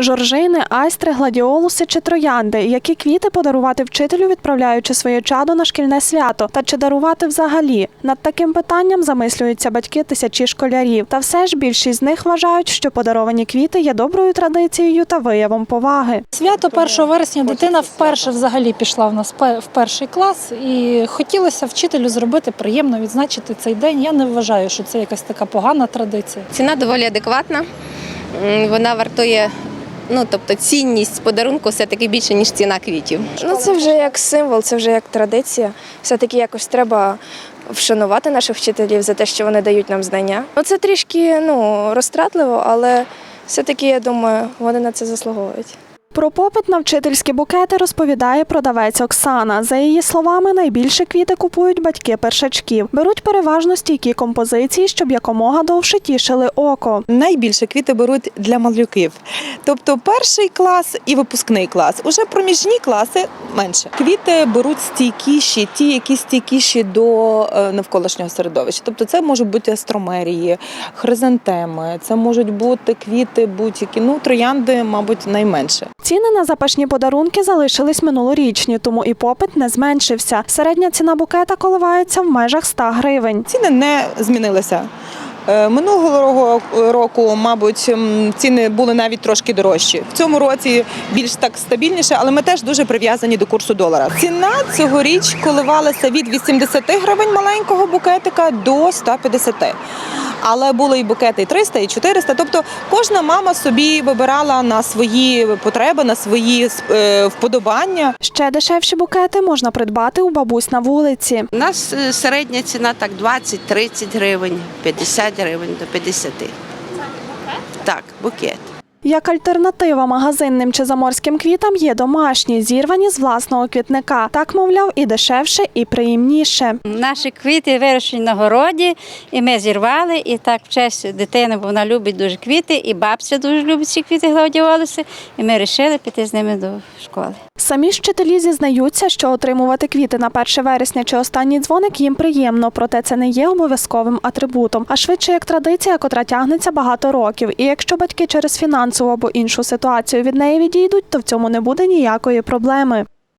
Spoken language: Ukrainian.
Жоржини, айстри, гладіолуси чи троянди. Які квіти подарувати вчителю, відправляючи своє чадо на шкільне свято? Та чи дарувати взагалі? Над таким питанням замислюються батьки тисячі школярів. Та все ж більшість з них вважають, що подаровані квіти є доброю традицією та виявом поваги. Свято 1 вересня дитина вперше взагалі пішла в нас в перший клас, і хотілося вчителю зробити приємно відзначити цей день. Я не вважаю, що це якась така погана традиція. Ціна доволі адекватна. Вона вартує, ну тобто цінність подарунку все-таки більше, ніж ціна квітів. Ну, це вже як символ, це вже як традиція. Все-таки якось треба вшанувати наших вчителів за те, що вони дають нам знання. Ну, це трішки ну, розтратливо, але все-таки, я думаю, вони на це заслуговують. Про попит на вчительські букети розповідає продавець Оксана. За її словами, найбільше квіти купують батьки першачків. Беруть переважно стійкі композиції, щоб якомога довше тішили око. Найбільше квіти беруть для малюків. Тобто перший клас і випускний клас. Уже проміжні класи менше. Квіти беруть стійкіші, ті, які стійкіші до е, навколишнього середовища. Тобто це можуть бути астромерії, хризантеми, це можуть бути квіти будь-які. Ну, троянди, мабуть, найменше. Ціни на запашні подарунки залишились минулорічні, тому і попит не зменшився. Середня ціна букета коливається в межах 100 гривень. Ціни не змінилися. Е, Минулого року, мабуть, ціни були навіть трошки дорожчі. В цьому році більш так стабільніше, але ми теж дуже прив'язані до курсу долара. Ціна цьогоріч коливалася від 80 гривень маленького букетика до 150. Але були і букети і 300, і 400. Тобто кожна мама собі вибирала на свої потреби, на свої е, вподобання. Ще дешевші букети можна придбати у бабусь на вулиці. У нас е, середня ціна так 20-30 гривень, 50 гривень до 50. Так, букет. Як альтернатива магазинним чи заморським квітам є домашні, зірвані з власного квітника. Так, мовляв, і дешевше, і приємніше. Наші квіти вирощені на городі, і ми зірвали, і так в честь дитини, бо вона любить дуже квіти, і бабця дуже любить ці квіти гладіолуси, і ми вирішили піти з ними до школи. Самі ж вчителі зізнаються, що отримувати квіти на 1 вересня чи останній дзвоник їм приємно, проте це не є обов'язковим атрибутом, а швидше як традиція, котра тягнеться багато років. І якщо батьки через фінансову або іншу ситуацію від неї відійдуть, то в цьому не буде ніякої проблеми.